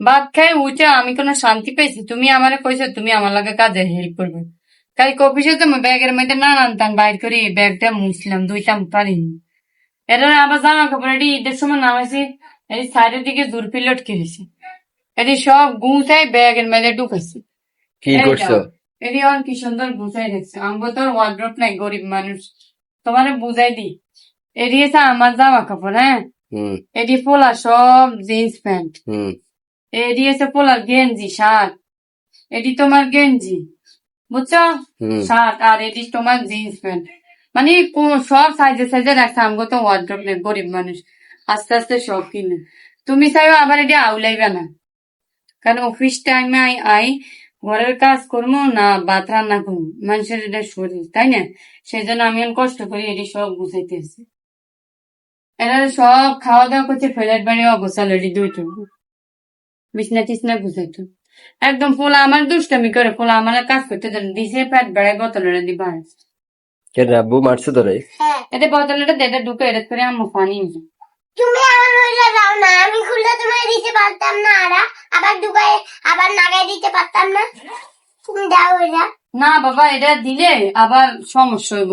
ভাত খাই উঠে আমি কোনো শান্তি পেয়েছি তুমি আমারে কইছো তুমি আমার লাগে কাজে হেল্প করবে। কাল অফিসে তো ব্যাগের মধ্যে না আনতাম বাইর করে ব্যাগটা মুছলাম দুইটা পারিনি। এটা আবার জামা কাপড় এটি ঈদের সময় নামাইছি এটি সাইডের দিকে দূরপি লটকে গেছে এটি সব গুছাই ব্যাগের মধ্যে কি করছ? এটি অন কি সুন্দর গুছাই রেখেছে। আমাকে তো ওয়ার্ড্রপ নাই গরিব মানুষ। তোমারে বুঝাই দি এটি আমার জামা কাপড় হ্যাঁ? এটি পোলা সব জিন্স প্যান্ট। হুম। এটি হচ্ছে পোলার গেঞ্জি শার্ট। এটি তোমার গেঞ্জি বুঝছ? শার্ট আর এটি তোমার জিন্স প্যান্ট। মানে সব সাইজে সাইজে রাখছে আমাকে তো ওয়ার্ড্রপ নেই গরিব মানুষ। আস্তে আস্তে সব কিনে। তুমি চাইও আবার এটি আউলাইবে না। কারণ অফিস টাইমে আই আই ঘরের কাজ করব না ভাত রান্না করব মানুষের এটা শরীর তাই না? সেই জন্য আমি কষ্ট করি এটি সব গুছাইতে আসি এরা সব খাওয়া দাওয়া করছে ফ্ল্যাট বাড়ি অবস্থা এটি দুইটো বিছনা টিছনা গুছাইতো একদম পোলা আমার দুষ্টামি করে পোলা আমার কাজ করতে দেন দিছে পেট বেড়ায় দিবা কেন আব্বু মারছে তোরে? হ্যাঁ। এতে বোতলটা দেটা ঢুকে এটা করে আম্মু পানি তুমি আমার হইলে দাও না আমি খুললে তোমায় দিতে পারতাম না আর। আবার আবার নাগাই দিতে পারতাম না। তুমি দাও ওইটা। না বাবা এটা দিলে আবার সমস্যা হইব।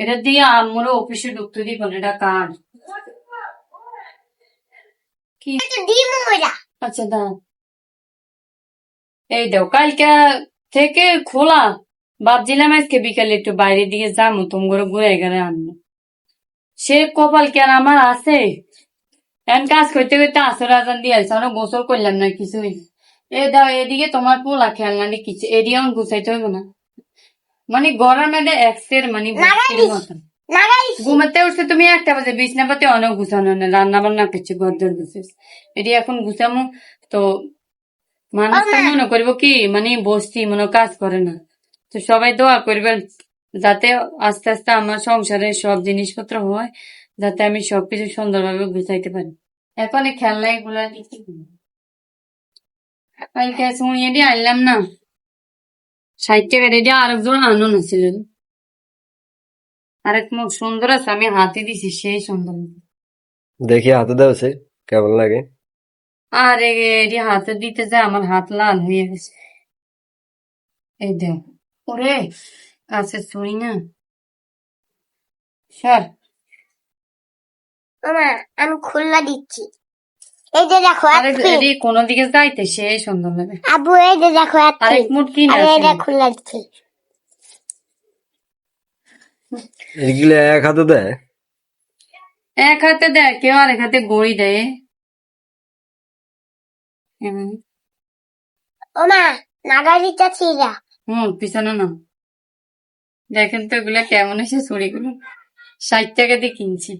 এটা দিয়ে আম্মুরও অফিসে ঢুকতে দিব এটা কার্ড কি তো দিম ওইটা। আচ্ছা দাও এই দাও কালকে থেকে খোলা। ভাবছিলাম আজকে বিকালে একটু বাইরের দিকে যাব তুমি করে ঘুরে গেলে আনব। সে কপাল কি আর আমার আছে? এখন কাজ করতে করতে আসর আজান দিয়ে আসছে আমরা গোসল করলাম না কিছুই। এ দাও এদিকে তোমার পোলা খেলনা নিয়ে কিছু এদিকে গুছাইতে হবে না। মানে গরমের মধ্যে এক্সের মানে মতন। ঘুমাতে উঠছে তুমি একটা বাজে বিছনা পাতে অনেক গুছানো না রান্না বান্না করছে গদ্দর গুছিস। এটি এখন গুছামো তো মানুষ মনে করব কি মানে বসছি মনে কাজ করে না। তো সবাই দোয়া করবেন যাতে আস্তে আস্তে আমার সংসারে সব জিনিসপত্র হয় যাতে আমি সবকিছু সুন্দরভাবে গুছাইতে পারি। এখন এই খেলনা এগুলা কালকে শুনিয়ে দিয়ে আনলাম না। ষাট টাকা রেডি আরেকজন আনন আছিল আরেক মুখ সুন্দর আছে আমি হাতে দিছি সেই সুন্দর। দেখি হাতে দেওছে কেমন লাগে? আরে এটি হাতে দিতে যায় আমার হাত লাল হয়ে গেছে। এই দেখ ওরে কাছে ছুঁই না। স্যার মামা আমি খুললা দিচ্ছি। এই যে দেখো। এটি কোন দিকে যাইতে সেই সুন্দর লাগে। আবু এই যে দেখো আরেক। মুঠ কিনে এটা দিচ্ছি। এগুলো এক হাতে দেয়? এক হাতে দেয় কেউ আরেক হাতে গড়ি দেয়। হুম, ও মা ছিলা হুম পিছনে না দেখেন তো এগুলা কেমন এসে চুড়িগুলো। ষাট টাকা দিয়ে কিনছি।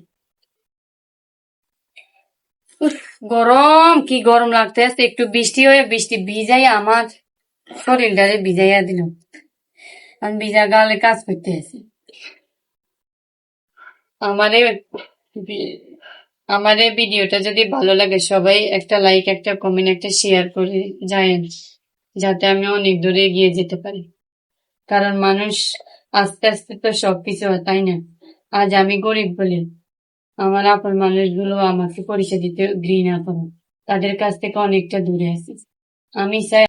উফ, গরম কি গরম লাগতে আছে। একটু বৃষ্টি হয়ে বৃষ্টি ভিজাই আমার শরীরটারে ভিজাইয়া দিল। আমি ভিজা গালে কাজ করতে আছি। আমার এই ভিডিওটা যদি ভালো লাগে, সবাই একটা লাইক একটা কমেন্ট একটা শেয়ার করে যায়েন, যাতে আমি অনেক দূরে এগিয়ে যেতে পারি। কারণ মানুষ আস্তে আস্তে তো সবকিছু হয়, তাই না? আজ আমি গরিব বলি আমার আপন মানুষগুলো আমাকে পরিচয় দিতে ঘৃণা করে। তাদের কাছ থেকে অনেকটা দূরে আছি। আমি চাই